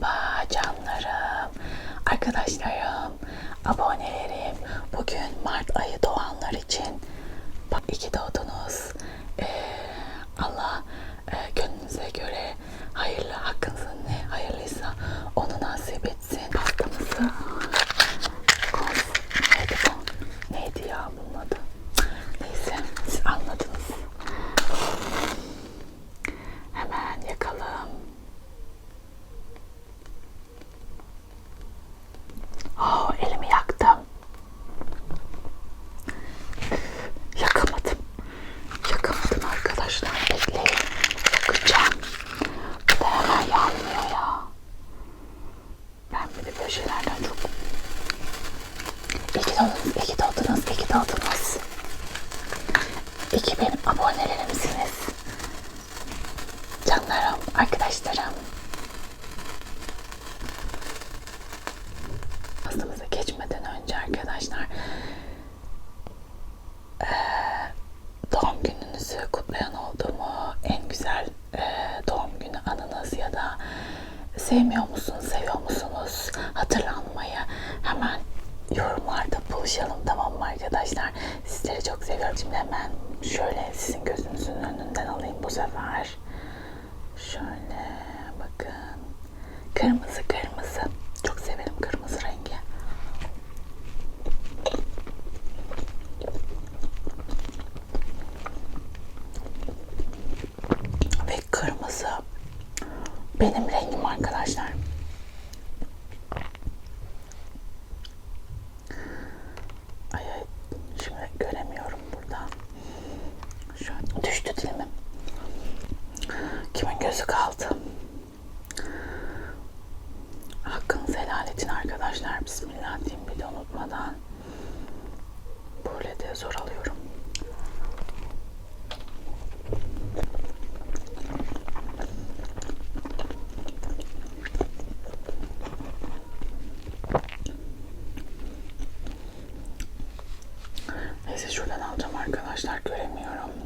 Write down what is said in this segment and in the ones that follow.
Merhaba canlarım, arkadaşlarım, abonelerim. Bugün Mart ayı doğanlar için iki doğdunuz. Ee, Allah e, gönlünüze göre hayırlı, hakkınızın ne hayırlıysa onu nasip etsin. Pastamızı kons- neydi bu? Neydi ya bunun adı? Neyse siz anladınız. Hemen yakalım. Oh, elimi yaktım. Yakamadım. Yakamadım arkadaşlar. Bekleyin. Yakacağım. Bu da hemen yanmıyor ya. Ben bir de böyle şeylerden çok... İyi ki doğdunuz, iyi ki doğdunuz, iyi ki doğdunuz. İyi ki benim abonelerimsiniz. Canlarım, arkadaşlarım. Pastamıza geçmeden önce arkadaşlar eee, doğum gününüzü kutlayan oldu mu? En güzel eee, doğum günü anınız ya da sevmiyor musunuz, seviyor musunuz? Hatırlanmayı hemen yorumlarda buluşalım tamam mı arkadaşlar? Sizleri çok seviyorum. Şimdi hemen şöyle sizin gözünüzün önünden alayım bu sefer. Şöyle bakın. Kırmızı kırmızı. Çok severim kırmızı rengi. Ve kırmızı benim rengim arkadaşlar. Unutmadan. Böyle de zor alıyorum. Neyse şuradan alacağım arkadaşlar. Göremiyorum.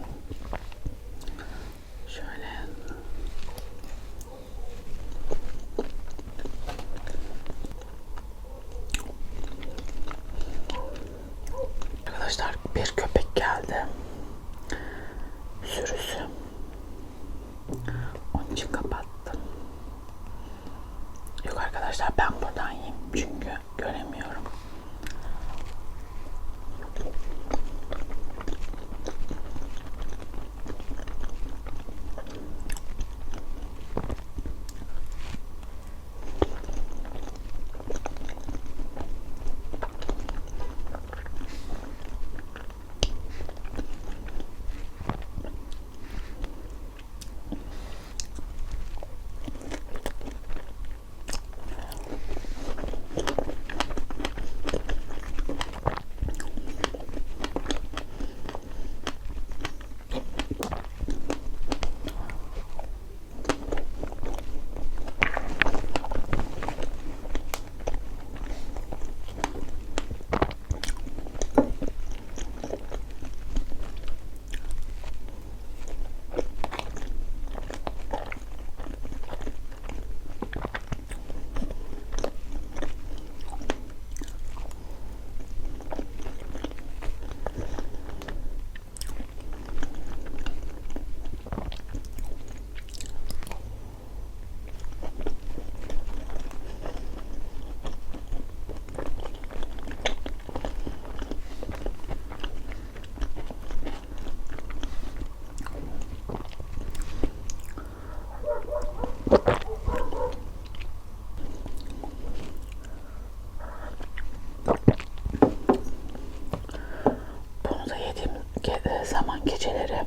Zaman geceleri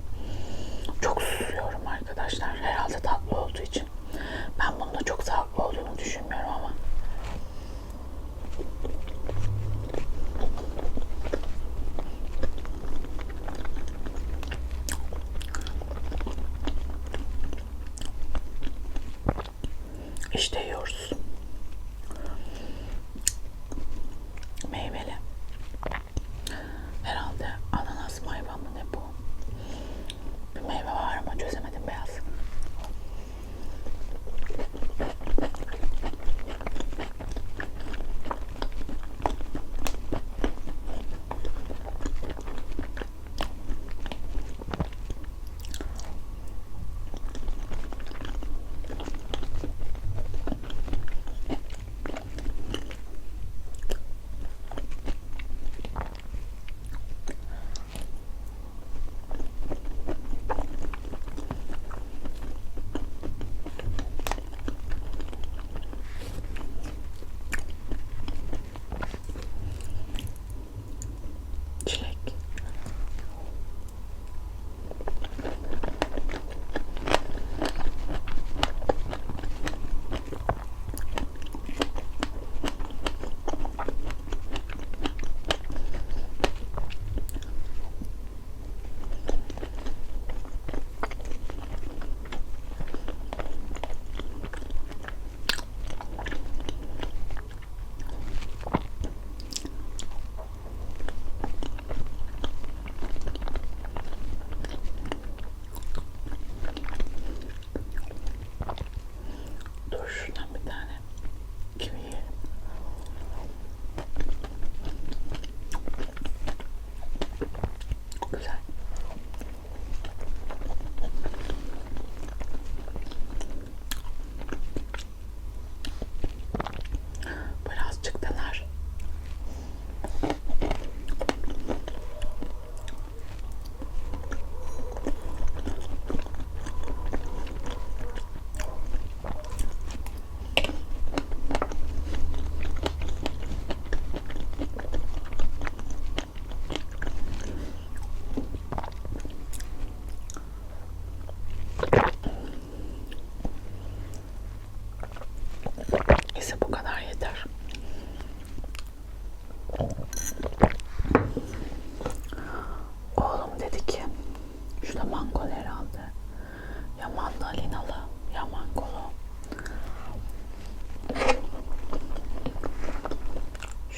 çok susuyorum arkadaşlar. Herhalde tatlı olduğu için. Ben bunun da çok sağlıklı olduğunu düşünmüyorum ama. İşte yiyoruz.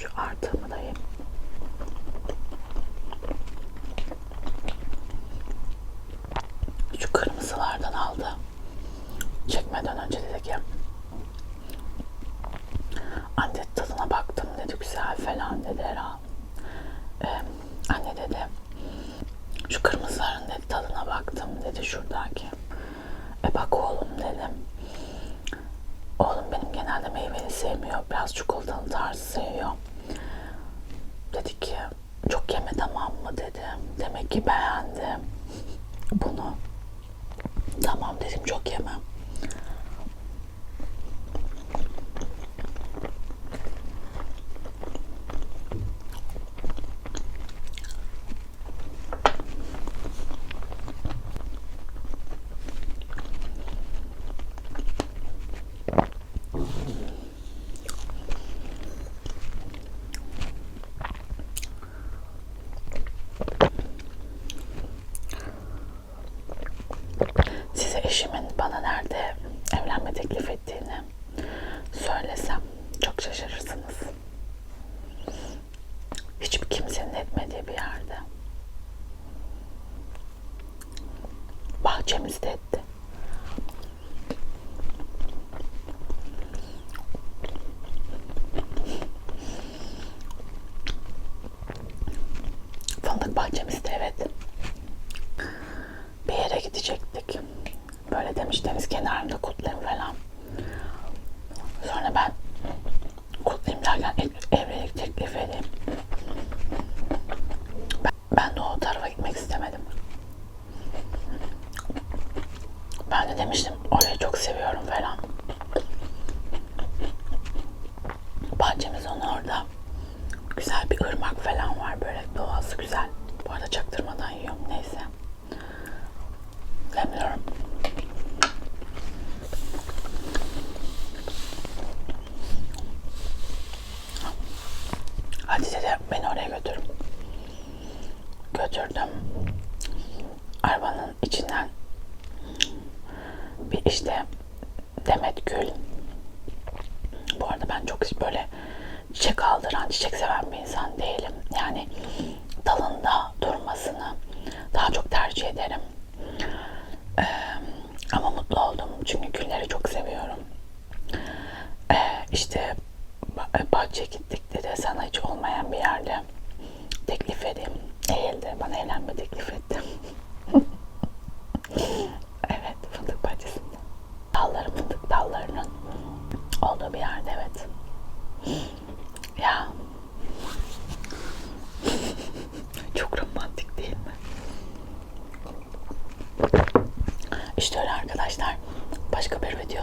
Şu artığımı da yiyeyim. Şu kırmızılardan aldı. Çekmeden önce dedi ki Anne tadına baktım dedi güzel falan dedi herhalde. Ee, anne dedi şu kırmızıların dedi tadına baktım dedi şuradaki. E bak oğlum dedim. Oğlum benim genelde meyveli sevmiyor. Biraz çikolatalı tarzı seviyor. Dedi ki çok yeme tamam mı dedi. Demek ki beğendim bunu. Tamam dedim çok yemem. Bahçemizde etti. Fındık bahçemizde evet bir yere gidecektik. Böyle demiş deniz kenarında kutlayayım falan. Sonra ben kutlayayım derken ev- evlilik teklif edeyim. Ben, ben de o tarafa gitmek istemedim. Ben de demiştim orayı çok seviyorum falan. Bahçemiz onun orada. Güzel bir ırmak falan var böyle doğası güzel. Bu arada çaktırmadan yiyorum neyse. Bilmiyorum. Hadi dedi beni oraya götür. Götürdüm. Arabanın içinden bir işte Demet Gül. Bu arada ben çok böyle çiçek aldıran, çiçek seven bir insan değilim. Yani dalında durmasını daha çok tercih ederim. Ee, ama mutlu oldum çünkü gülleri çok seviyorum. Ee, işte bah- bahçeye gittik dedi sana hiç olmayan bir yerde teklif edeyim. Eğildi bana eğlenme teklif etti. evet fındık bahçesinde. Dalları fındık dallarının olduğu bir yerde evet. Ya çok romantik değil mi? İşte öyle arkadaşlar. Başka bir